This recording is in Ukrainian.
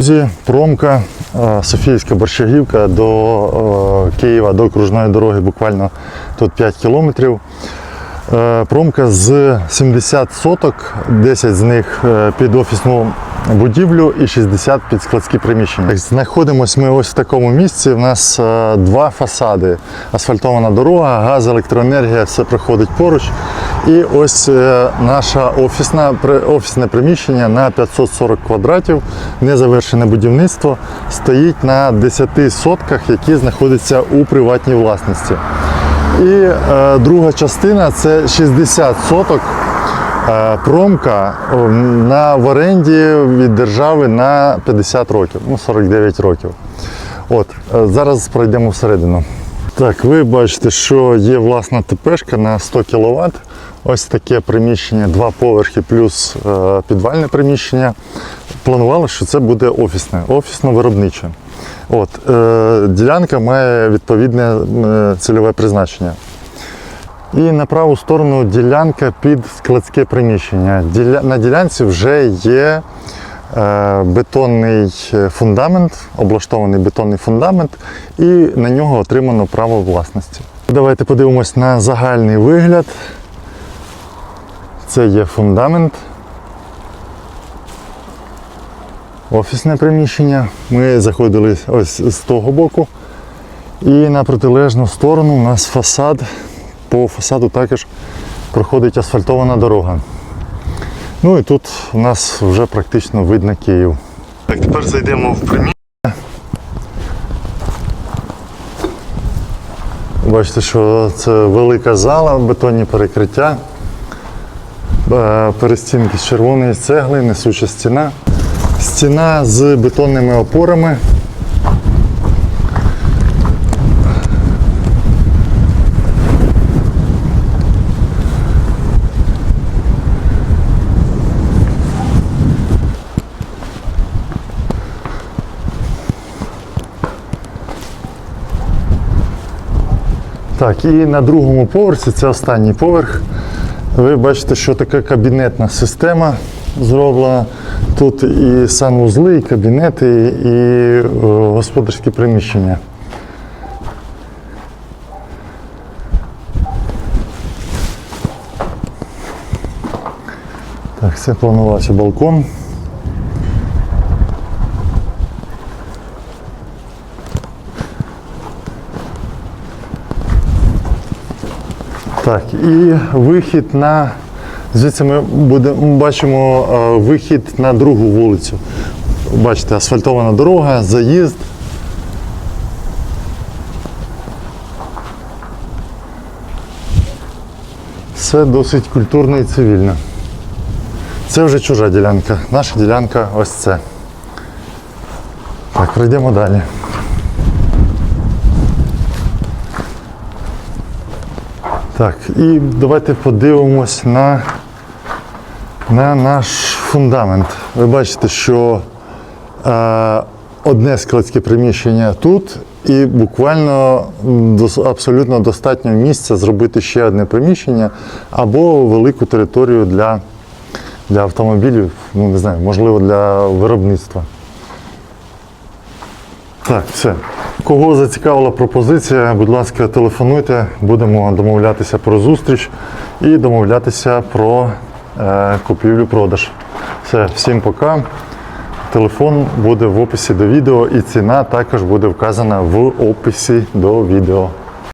Друзі, Промка, е, Софіївська Борщагівка до е, Києва, до окружної дороги, буквально тут 5 кілометрів. Е, Промка з 70 соток, 10 з них під офісну будівлю і 60 під складські приміщення. Знаходимося ми ось в такому місці. У нас два фасади. Асфальтована дорога, газ, електроенергія, все проходить поруч. І ось е, наша офісна, при- офісне приміщення на 540 квадратів, незавершене будівництво, стоїть на 10 сотках, які знаходяться у приватній власності. І е, друга частина це 60 соток е, промка на в оренді від держави на 50 років, ну 49 років. От, е, зараз пройдемо всередину. Так, ви бачите, що є власна ТПшка на 100 кВт. Ось таке приміщення, два поверхи плюс е, підвальне приміщення. Планували, що це буде офісне, офісно-виробниче. От, е, ділянка має відповідне е, цільове призначення. І на праву сторону ділянка під складське приміщення. На ділянці вже є бетонний фундамент, облаштований бетонний фундамент, і на нього отримано право власності. Давайте подивимось на загальний вигляд. Це є фундамент. Офісне приміщення. Ми заходили ось з того боку. І на протилежну сторону у нас фасад. По фасаду також проходить асфальтована дорога. Ну і тут у нас вже практично видно Київ. Так, тепер зайдемо в приміщення. Бачите, що це велика зала, бетонні перекриття, перестінки з червоної цегли, несуча стіна. Стіна з бетонними опорами. Так, і на другому поверсі, це останній поверх. Ви бачите, що така кабінетна система зроблена. Тут і санвузли, і кабінети, і е, господарські приміщення. Так, це планувався балкон. Так, і вихід на. Звідси ми будемо, бачимо е, вихід на другу вулицю. Бачите, асфальтована дорога, заїзд. Все досить культурно і цивільно. Це вже чужа ділянка. Наша ділянка ось це. Так, пройдемо далі. Так, і давайте подивимось на, на наш фундамент. Ви бачите, що е, одне складське приміщення тут, і буквально абсолютно достатньо місця зробити ще одне приміщення або велику територію для, для автомобілів, ну не знаю, можливо, для виробництва. Так, все. Кого зацікавила пропозиція, будь ласка, телефонуйте, будемо домовлятися про зустріч і домовлятися про е, купівлю-продаж. Все, всім пока. Телефон буде в описі до відео і ціна також буде вказана в описі до відео.